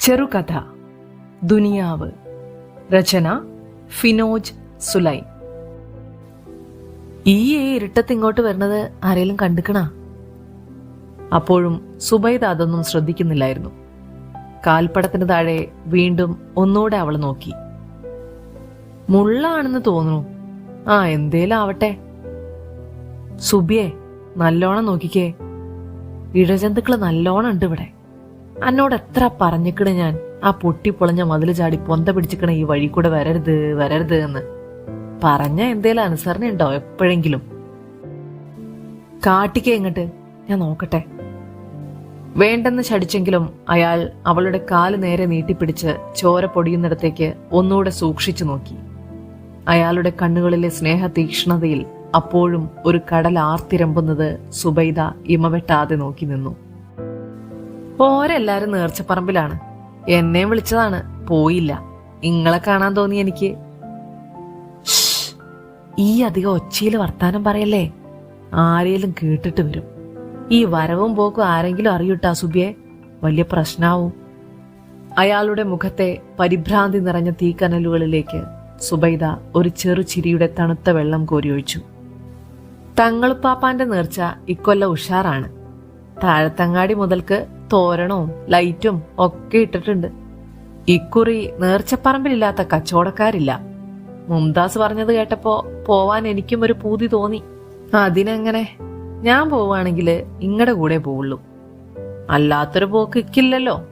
ചെറുകഥ ദുനിയാവ് രചന ഫിനോജ് സുലൈൻ ഈ ഇരുട്ടത്ത് ഇങ്ങോട്ട് വരുന്നത് ആരെങ്കിലും കണ്ടുക്കണ? അപ്പോഴും സുബൈദ അതൊന്നും ശ്രദ്ധിക്കുന്നില്ലായിരുന്നു. കാൽപ്പടത്തിന് താഴെ വീണ്ടും ഒന്നുകൂടെ അവൾ നോക്കി. മുള്ളാണെന്ന് തോന്നുന്നു. ആ എന്തേലും ആവട്ടെ. സുബിയെ നല്ലോണം നോക്കിക്കേ. ഇഴജന്തുക്കൾ നല്ലോണം ഉണ്ട് ഇവിടെ. എന്നോട് എത്ര പറഞ്ഞിക്കണ് ഞാൻ? ആ പൊട്ടിപ്പൊളഞ്ഞ മതിൽ ചാടി പൊന്ത പിടിച്ചിക്കണ ഈ വഴി കൂടെ വരരുത് വരരുത് എന്ന്. പറഞ്ഞ എന്തേലും അനുസരണ ഉണ്ടോ എപ്പോഴെങ്കിലും? കാട്ടിക്കേ ഇങ്ങട്ട്. ഞാൻ നോക്കട്ടെ. വേണ്ടെന്ന് ശടിച്ചെങ്കിലും അയാൾ അവളുടെ കാൽ നേരെ നീട്ടിപ്പിടിച്ച് ചോര പൊടിയുന്നിടത്തേക്ക് ഒന്നുകൂടെ സൂക്ഷിച്ചു നോക്കി. അയാളുടെ കണ്ണുകളിലെ സ്നേഹ തീക്ഷ്ണതയിൽ അപ്പോഴും ഒരു കടൽ ആർത്തിരമ്പുന്നത് സുബൈദ ഇമവെട്ടാതെ നോക്കി നിന്നു. ഓരെല്ലാരും നേർച്ചപ്പറമ്പിലാണ്. എന്നെ വിളിച്ചതാണ്. പോയില്ല. ഇങ്ങളെ കാണാൻ തോന്നി എനിക്ക്. ഈ അധികം ഒച്ചയിൽ വർത്താനം പറയല്ലേ? ആരേലും കേട്ടിട്ട് വരും. ഈ വരവും പോക്കും ആരെങ്കിലും അറിയൂട്ടാ സുബിയെ? വലിയ പ്രശ്നാവും. അയാളുടെ മുഖത്തെ പരിഭ്രാന്തി നിറഞ്ഞ തീക്കനലുകളിലേക്ക് സുബൈദ ഒരു ചെറു ചിരിയുടെ തണുത്ത വെള്ളം കോരിയൊഴിച്ചു. തങ്ങളുപ്പാപ്പാന്റെ നേർച്ച ഇക്കൊല്ല ഉഷാറാണ്. താഴത്തങ്ങാടി മുതൽക്ക് തോരണവും ലൈറ്റും ഒക്കെ ഇട്ടിട്ടുണ്ട്. ഇക്കുറി നേർച്ചപ്പറമ്പിലില്ലാത്ത കച്ചവടക്കാരില്ല. മുംതാസ് പറഞ്ഞത് കേട്ടപ്പോ പോവാൻ എനിക്കും ഒരു പൂതി തോന്നി. അതിനെങ്ങനെ? ഞാൻ പോവാണെങ്കിൽ ഇങ്ങടെ കൂടെ പോവുള്ളൂ. അല്ലാത്തൊരു പോക്ക് ഇക്കില്ലല്ലോ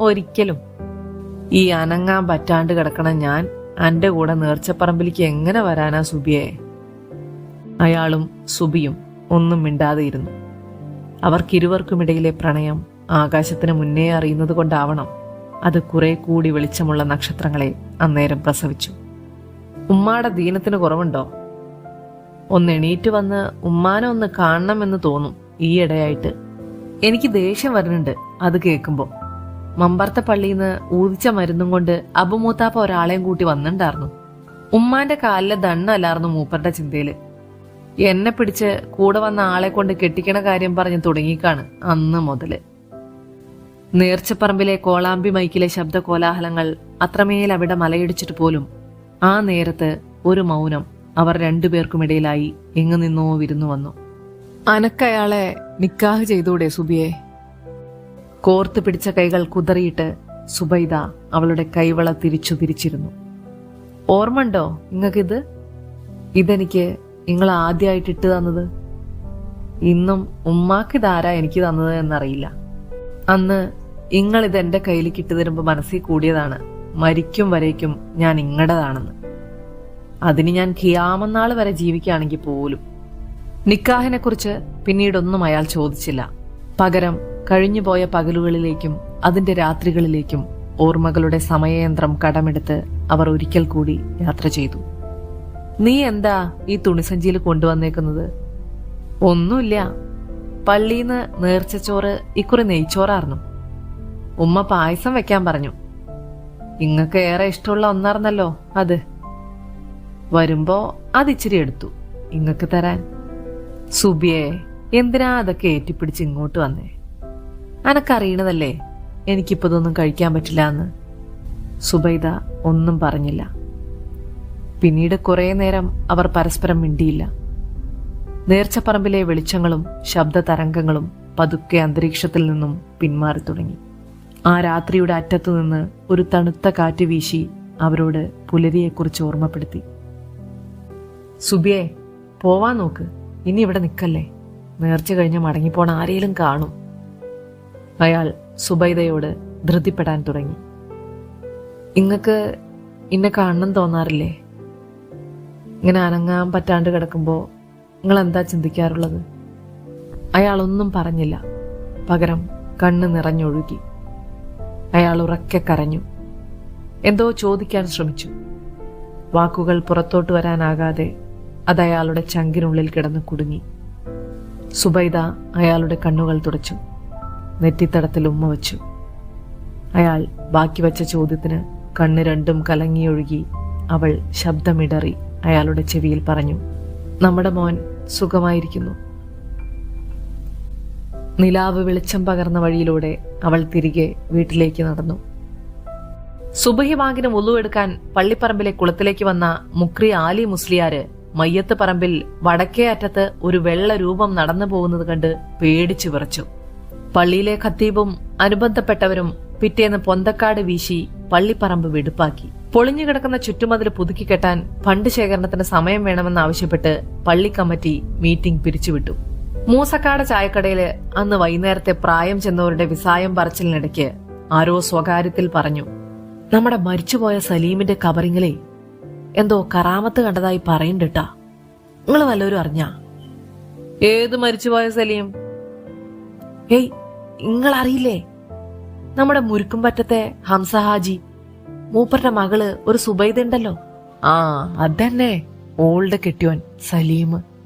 ഒരിക്കലും. ഈ അനങ്ങാൻ പറ്റാണ്ട് കിടക്കണ ഞാൻ അന്റെ കൂടെ നേർച്ചപ്പറമ്പിലേക്ക് എങ്ങനെ വരാനാ സുബിയെ? അയാളും സുബിയും ഒന്നും മിണ്ടാതെയിരുന്നു അവർക്കിരുവർക്കുമിടയിലെ പ്രണയം ആകാശത്തിന് മുന്നേ അറിയുന്നത് കൊണ്ടാവണം. അത് കുറെ കൂടി വെളിച്ചമുള്ള നക്ഷത്രങ്ങളെ അന്നേരം പ്രസവിച്ചു. ഉമ്മാടെ ദീനത്തിന് കുറവുണ്ടോ? ഒന്ന് എണീറ്റ് വന്ന് ഉമ്മാനെ ഒന്ന് കാണണമെന്ന് തോന്നും ഈയിടെയായിട്ട്. എനിക്ക് ദേഷ്യം വരുന്നുണ്ട് അത് കേൾക്കുമ്പോ. മമ്പർത്ത പള്ളിയിൽ നിന്ന് ഊതിച്ച മരുന്നും കൊണ്ട് അബുമൂത്താപ്പ ഒരാളെയും കൂട്ടി വന്നിട്ടുണ്ടായിരുന്നു ഉമ്മാന്റെ കാലിലെ ദണ്ണല്ലായിരുന്നു മൂപ്പരുടെ ചിന്തയിൽ. എന്നെ പിടിച്ച് കൂടെ വന്ന ആളെ കൊണ്ട് കെട്ടിക്കണ കാര്യം പറഞ്ഞ് തുടങ്ങിക്കാണ് അന്ന് മുതൽ. നേർച്ചപ്പറമ്പിലെ കോളാമ്പി മൈക്കിലെ ശബ്ദ കോലാഹലങ്ങൾ അത്രമേൽ അവിടെ മലയിടിച്ചിട്ട് പോലും ആ നേരത്ത് ഒരു മൗനം അവർ രണ്ടുപേർക്കുമിടയിലായി എങ്ങു നിന്നോ വിരുന്നു വന്നു. അനക്കയാളെ നിക്കാഹ് ചെയ്തൂടെ സുബിയെ? കോർത്ത് പിടിച്ച കൈകൾ കുതറിയിട്ട് സുബൈദ അവളുടെ കൈവള തിരിച്ചു തിരിച്ചിരുന്നു. ഓർമ്മണ്ടോ നിങ്ങൾക്കിത് ഇതെനിക്ക് നിങ്ങൾ ആദ്യമായിട്ട് ഇട്ട് തന്നത്? ഇന്നും ഉമ്മാക്ക് ഇതാരാ എനിക്ക് തന്നത് എന്നറിയില്ല. അന്ന് നിങ്ങൾ ഇത് എന്റെ കയ്യിൽ ഇട്ട് തരുമ്പോ മനസ്സിൽ കൂടിയതാണ്. മരിക്കും വരേക്കും ഞാൻ ഇങ്ങടതാണെന്ന്. അതിന് ഞാൻ ഖിയാമന്നാൾ വരെ ജീവിക്കുകയാണെങ്കിൽ പോലും. നിക്കാഹിനെ കുറിച്ച് പിന്നീടൊന്നും അയാൾ ചോദിച്ചില്ല. പകരം കഴിഞ്ഞുപോയ പകലുകളിലേക്കും അതിന്റെ രാത്രികളിലേക്കും ഓർമ്മകളുടെ സമയയന്ത്രം കടമെടുത്ത് അവർ ഒരിക്കൽ കൂടി യാത്ര ചെയ്തു. നീ എന്താ ഈ തുണിസഞ്ചിയിൽ കൊണ്ടുവന്നേക്കുന്നത്? ഒന്നുമില്ല. പള്ളീന്ന് നേർച്ചച്ചോറ് ഇക്കുറി നെയ്ച്ചോറായിരുന്നു ഉമ്മ പായസം വെക്കാൻ പറഞ്ഞു. ഇങ്ങക്ക് ഏറെ ഇഷ്ടമുള്ള ഒന്നാർന്നല്ലോ അത്. വരുമ്പോ അതിച്ചിരി എടുത്തു. ഇങ്ങക്ക് തരാൻ. സുബിയെ എന്തിനാ അതൊക്കെ ഏറ്റിപ്പിടിച്ച് ഇങ്ങോട്ട് വന്നേ? അനക്കറിയണതല്ലേ എനിക്കിപ്പോ ഇതൊന്നും കഴിക്കാൻ പറ്റില്ല എന്ന് സുബൈദ ഒന്നും പറഞ്ഞില്ല. പിന്നീട് കുറേ നേരം അവർ പരസ്പരം മിണ്ടിയില്ല. നേർച്ചപ്പറമ്പിലെ വെളിച്ചങ്ങളും ശബ്ദ തരംഗങ്ങളും പതുക്കെ അന്തരീക്ഷത്തിൽ നിന്നും പിന്മാറി തുടങ്ങി. ആ രാത്രിയുടെ അറ്റത്തു നിന്ന് ഒരു തണുത്ത കാറ്റ് വീശി അവരോട് പുലരിയെക്കുറിച്ച് ഓർമ്മപ്പെടുത്തി. സുബിയെ പോവാൻ നോക്ക്. ഇനി ഇവിടെ നിൽക്കല്ലേ? നേർച്ച കഴിഞ്ഞ് മടങ്ങിപ്പോണ ആരെയും കാണും. അയാൾ സുബൈദയോട് ധൃതിപ്പെടാൻ തുടങ്ങി. ഇങ്ങക്ക് ഇന്നെ കാണണം തോന്നാറില്ലേ? ഇങ്ങനെ അനങ്ങാൻ പറ്റാണ്ട് കിടക്കുമ്പോൾ നിങ്ങൾ എന്താ ചിന്തിക്കാറുള്ളത്? അയാളൊന്നും പറഞ്ഞില്ല. പകരം കണ്ണ് നിറഞ്ഞൊഴുകി. അയാൾ ഉറക്കെ കരഞ്ഞു. എന്തോ ചോദിക്കാൻ ശ്രമിച്ചു. വാക്കുകൾ പുറത്തോട്ട് വരാനാകാതെ അത് അയാളുടെ ചങ്കിനുള്ളിൽ കിടന്ന് കുടുങ്ങി. സുബൈദ അയാളുടെ കണ്ണുകൾ തുടച്ചു. നെറ്റിത്തടത്തിൽ ഉമ്മ വച്ചു. അയാൾ ബാക്കി വച്ച ചോദ്യത്തിന് കണ്ണ് രണ്ടും കലങ്ങിയൊഴുകി അവൾ ശബ്ദമിടറി. അയാളുടെ ചെവിയിൽ പറഞ്ഞു നമ്മുടെ മോൻ സുഖമായിരിക്കുന്നു. നിലാവ് വെളിച്ചം പകർന്ന വഴിയിലൂടെ അവൾ തിരികെ വീട്ടിലേക്ക് നടന്നു. സുബഹി ബാങ്കിന് എടുക്കാൻ പള്ളിപ്പറമ്പിലെ കുളത്തിലേക്ക് വന്ന മുക്രി ആലി മുസ്ലിയാര് മയ്യത്ത് പറമ്പിൽ വടക്കേ അറ്റത്ത് ഒരു വെള്ള രൂപം നടന്നു പോകുന്നത് കണ്ട് പേടിച്ചു വിറച്ചു. പള്ളിയിലെ ഖത്തീബും അനുബന്ധപ്പെട്ടവരും പിറ്റേന്ന് പൊന്തക്കാട് വീശി പള്ളിപ്പറമ്പ് വെടുപ്പാക്കി. പൊളിഞ്ഞു കിടക്കുന്ന ചുറ്റുമതിൽ പുതുക്കി കെട്ടാൻ ഫണ്ട് ശേഖരണത്തിന് സമയം വേണമെന്നാവശ്യപ്പെട്ട് പള്ളി കമ്മിറ്റി മീറ്റിംഗ് പിരിച്ചുവിട്ടു. മൂസക്കാട് ചായക്കടയിൽ അന്ന് വൈകുന്നേരത്തെ പ്രായം ചെന്നവരുടെ വിസായം പറച്ചിലിനിടയ്ക്ക് ആരോ സ്വകാര്യത്തിൽ പറഞ്ഞു നമ്മുടെ മരിച്ചുപോയ സലീമിന്റെ കബറിങ്ങിലെ എന്തോ കറാമത്ത് കണ്ടതായി പറയണ്ടിട്ടാ. നിങ്ങൾ വല്ലവരും അറിഞ്ഞ? ഏത് മരിച്ചുപോയ സലീം? ഏയ് ഇങ്ങളറിയില്ലേ നമ്മുടെ മുരുക്കും പറ്റത്തെ ഹംസ ഹാജി മൂപ്പരുടെ മകൾ ഒരു സുബൈദ ഉണ്ടല്ലോ. ആ അതന്നെ. ഓൾഡ് കെട്ടിയോൻ സലീം.